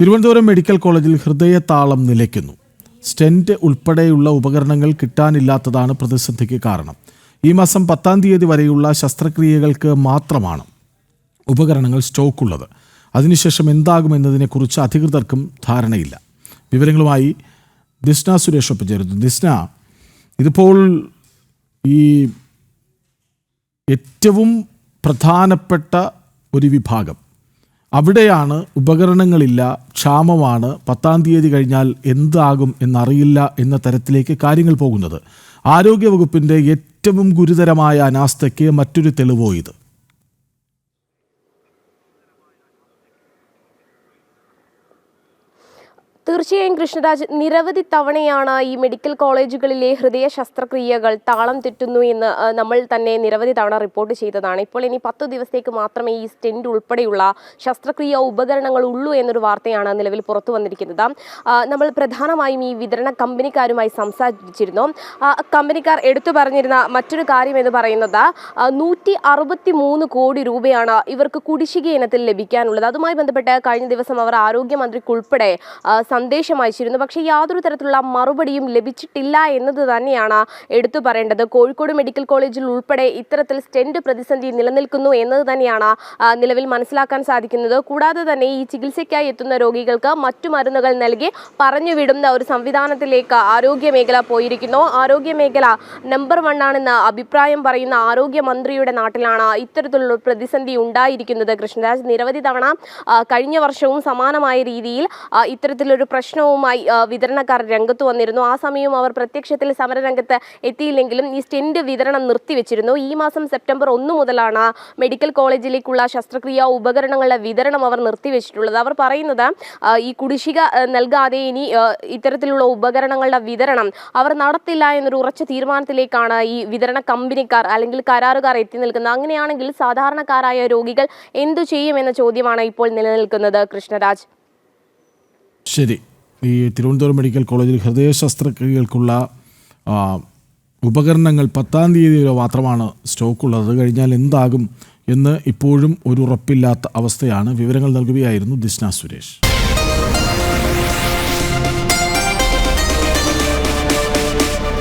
Thiruvananthapuram medical കോളേജിൽ ഹൃദയതാളം നിലയ്ക്കുന്നു. Stent ഉൾപ്പെടെയുള്ള ഉപകരണങ്ങൾ കിട്ടാനില്ലാത്തതാണ് പ്രതിസന്ധിക്ക് കാരണം. ഈ മാസം പത്താം തീയതി വരെയുള്ള ശസ്ത്രക്രിയകൾക്ക് മാത്രമാണ് ഉപകരണങ്ങൾ സ്റ്റോക്ക് സ്റ്റോക്കുള്ളത്. അതിനുശേഷം എന്താകുമെന്നതിനെക്കുറിച്ച് അധികൃതർക്കും ധാരണയില്ല. വിവരങ്ങളുമായി ദിസ്ന സുരേഷ് ഒപ്പം ചേരുന്നു. ദിസ്ന ഇതിപ്പോൾ ഈ ഏറ്റവും പ്രധാനപ്പെട്ട ഒരു വിഭാഗം അവിടെയാണ് ഉപകരണങ്ങളില്ല ക്ഷാമമാണ്. പത്താം തീയതി കഴിഞ്ഞാൽ എന്താകും എന്നറിയില്ല എന്ന തരത്തിലേക്ക് കാര്യങ്ങൾ പോകുന്നത്. ആരോഗ്യവകുപ്പിന്റെ ഏറ്റവും ഗുരുതരമായ അനാസ്ഥയ്ക്ക് മറ്റൊരു തെളിവോ ഇത്. തീർച്ചയായും കൃഷ്ണരാജ് നിരവധി തവണയാണ് ഈ മെഡിക്കൽ കോളേജുകളിലെ ഹൃദയ ശസ്ത്രക്രിയകൾ താളം തെറ്റുന്നു എന്ന് നമ്മൾ തന്നെ നിരവധി തവണ റിപ്പോർട്ട് ചെയ്തതാണ്. ഇപ്പോൾ ഇനി പത്ത് ദിവസത്തേക്ക് മാത്രമേ ഈ സ്റ്റെൻഡ് ഉൾപ്പെടെയുള്ള ശസ്ത്രക്രിയ ഉപകരണങ്ങൾ ഉള്ളൂ എന്നൊരു വാർത്തയാണ് നിലവിൽ പുറത്തു വന്നിരിക്കുന്നത്. നമ്മൾ പ്രധാനമായും ഈ വിതരണ കമ്പനിക്കാരുമായി സംസാരിച്ചിരുന്നു. കമ്പനിക്കാർ എടുത്തു പറഞ്ഞിരുന്ന മറ്റൊരു കാര്യം എന്ന് പറയുന്നത് നൂറ്റി അറുപത്തി മൂന്ന് കോടി രൂപയാണ് ഇവർക്ക് കുടിശ്ശിക ഇനത്തിൽ ലഭിക്കാനുള്ളത്. അതുമായി ബന്ധപ്പെട്ട് കഴിഞ്ഞ ദിവസം അവർ ആരോഗ്യമന്ത്രിക്കുൾപ്പെടെ സന്ദേശം അയച്ചിരുന്നു. പക്ഷേ യാതൊരു തരത്തിലുള്ള മറുപടിയും ലഭിച്ചിട്ടില്ല എന്നത് തന്നെയാണ് എടുത്തു പറയേണ്ടത്. കോഴിക്കോട് മെഡിക്കൽ കോളേജിൽ ഉൾപ്പെടെ ഇത്തരത്തിൽ സ്റ്റെന്റ് പ്രതിസന്ധി നിലനിൽക്കുന്നു എന്നത് തന്നെയാണ് നിലവിൽ മനസ്സിലാക്കാൻ സാധിക്കുന്നത്. കൂടാതെ തന്നെ ഈ ചികിത്സയ്ക്കായി എത്തുന്ന രോഗികൾക്ക് മറ്റു മരുന്നുകൾ നൽകി പറഞ്ഞുവിടുന്ന ഒരു സംവിധാനത്തിലേക്ക് ആരോഗ്യ മേഖല പോയിരിക്കുന്നു. ആരോഗ്യ മേഖല നമ്പർ വൺ ആണെന്ന് അഭിപ്രായം പറയുന്ന ആരോഗ്യമന്ത്രിയുടെ നാട്ടിലാണ് ഇത്തരത്തിലുള്ള പ്രതിസന്ധി ഉണ്ടായിരിക്കുന്നത്. കൃഷ്ണരാജ് നിരവധി തവണ കഴിഞ്ഞ വർഷവും സമാനമായ രീതിയിൽ ആ, ഇത്തരത്തിലൊരു പ്രശ്നവുമായി വിതരണക്കാർ രംഗത്ത് വന്നിരുന്നു. ആ സമയവും അവർ പ്രത്യക്ഷത്തിൽ സമരരംഗത്ത് എത്തിയില്ലെങ്കിലും ഈ സ്റ്റെന്റ് വിതരണം നിർത്തിവെച്ചിരുന്നു. ഈ മാസം സെപ്റ്റംബർ ഒന്ന് മുതലാണ് മെഡിക്കൽ കോളേജിലേക്കുള്ള ശസ്ത്രക്രിയാ ഉപകരണങ്ങളുടെ വിതരണം അവർ നിർത്തിവെച്ചിട്ടുള്ളത്. അവർ പറയുന്നത് ഈ കുടിശ്ശിക നൽകാതെ ഇനി ഇത്തരത്തിലുള്ള ഉപകരണങ്ങളുടെ വിതരണം അവർ നടത്തില്ല എന്നൊരു ഉറച്ച തീരുമാനത്തിലേക്കാണ് ഈ വിതരണ കമ്പനിക്കാർ അല്ലെങ്കിൽ കരാറുകാർ എത്തി നിൽക്കുന്നത്. അങ്ങനെയാണെങ്കിൽ സാധാരണക്കാരായ രോഗികൾ എന്തു ചെയ്യുമെന്ന ചോദ്യമാണ് ഇപ്പോൾ നിലനിൽക്കുന്നത് കൃഷ്ണരാജ്. ശരി. ഈ തിരുവനന്തപുരം മെഡിക്കൽ കോളേജിൽ ഹൃദയ ശസ്ത്രക്രിയകൾക്കുള്ള ഉപകരണങ്ങൾ പത്താം തീയതി മാത്രമാണ് സ്റ്റോക്കുള്ളത്. കഴിഞ്ഞാൽ എന്താകും എന്ന് ഇപ്പോഴും ഒരു ഉറപ്പില്ലാത്ത അവസ്ഥയാണ് വിവരങ്ങൾ നൽകുകയായിരുന്നു ദിസ്ന സുരേഷ്.